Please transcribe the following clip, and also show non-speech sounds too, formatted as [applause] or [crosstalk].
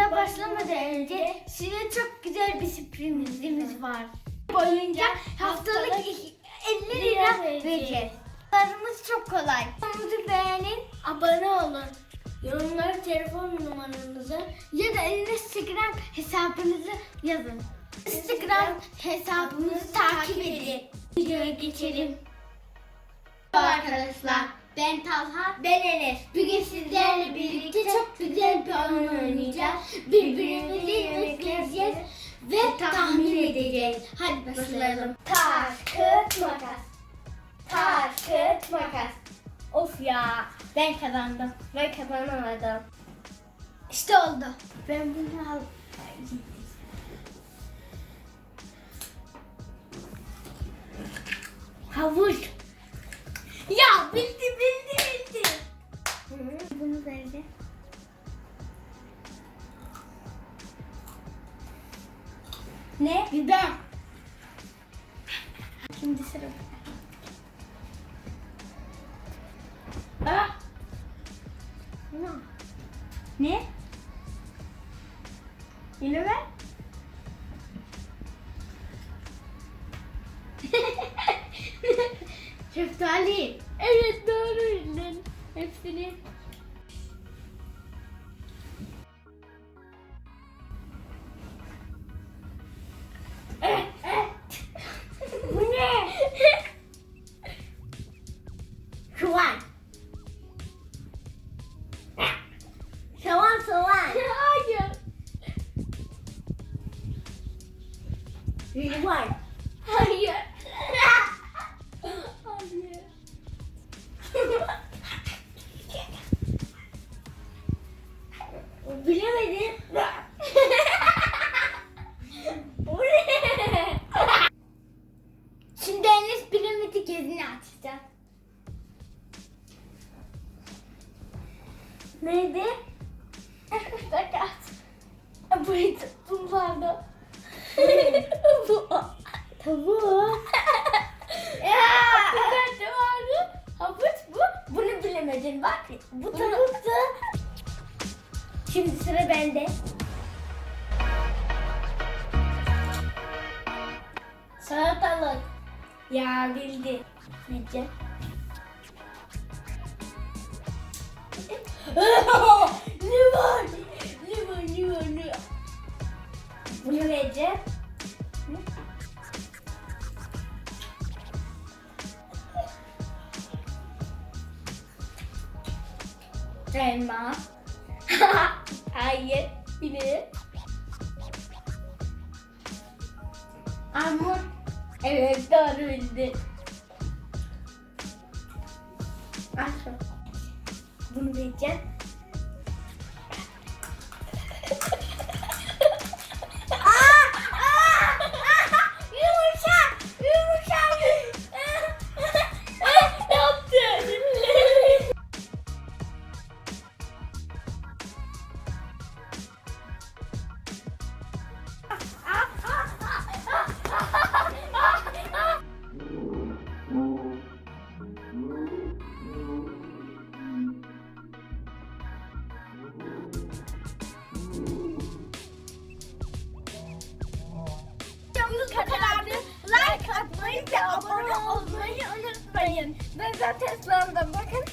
Videomuza başlamadan önce size çok güzel bir sürprizimiz var. Boyunca haftalık 50 lira vereceğiz.Larımız çok kolay. Videomuzu beğenin, abone olun. Yorumlara telefon numaranızı ya da Instagram hesabınızı yazın. Instagram hesabımızı takip edin. Videoya geçelim. Arkadaşlar. Ben Talha. Ben Enes. Bugün sizlerle birlikte çok güzel bir oyun oynayacağız. Birbirimizi yemekleyeceğiz ve tahmin edeceğiz. Hadi başlayalım. Taş, kağıt, makas. Taş, kağıt, makas. Of ya. Ben kazandım. Ben kazanamadım. İşte oldu. Ben bunu al. Havuç. Ya bildi Ne? Biber. Şimdi sıra. Ah. Ne? Ne? Yine ver. [laughs] Şeftali. Evet doğru bildin. Hepsini. Limon. Hayır. Hayır. Bilemedim. Bu ne? Şimdi Enes piramidi gözünü açacak. Neydi? Takas. Buydu. Bu vardı. [laughs] Bu. Tavuğu. [laughs] ya. Nerede vardı? Havuç bu. Bunu bilemedin bak. Bu tavuktu. Şimdi sıra bende. Salatalık. Ya bildi. Nece? [laughs] Elma. [laughs] Hayır. Biri. Armut. Evet doğru bildi. Aşkım. Bunu vereceğim. Kadardı. Like atmayı ve abone olmayı unutmayın. Ben zaten ıslandım. Bakın